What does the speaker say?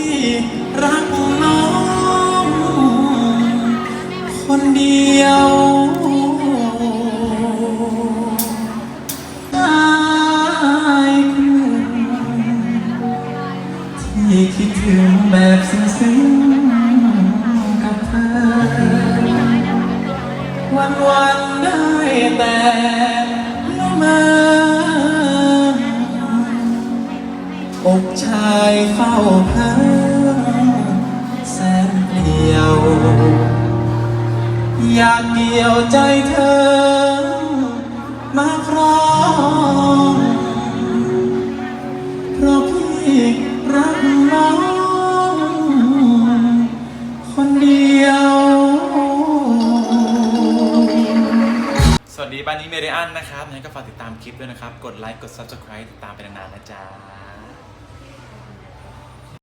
่รักน้อง คนเดียวได้คุณที่คิดถึงแบบซึ้งๆกับเธอ วันวันๆได้แต่ละเมออกชายเฝ้าเพ้อแสนเปลี่ยว อยากเกี่ยวใจเธอ มาครองเพราะพี่รักน้องคนเดียว สวัสดีบ้านนี้เมเดียนนะครับงั้นก็ฝากติดตามคลิปด้วยนะครับ กดไลค์ กด Subscribe ติดตามไปนานๆนะจ๊ะ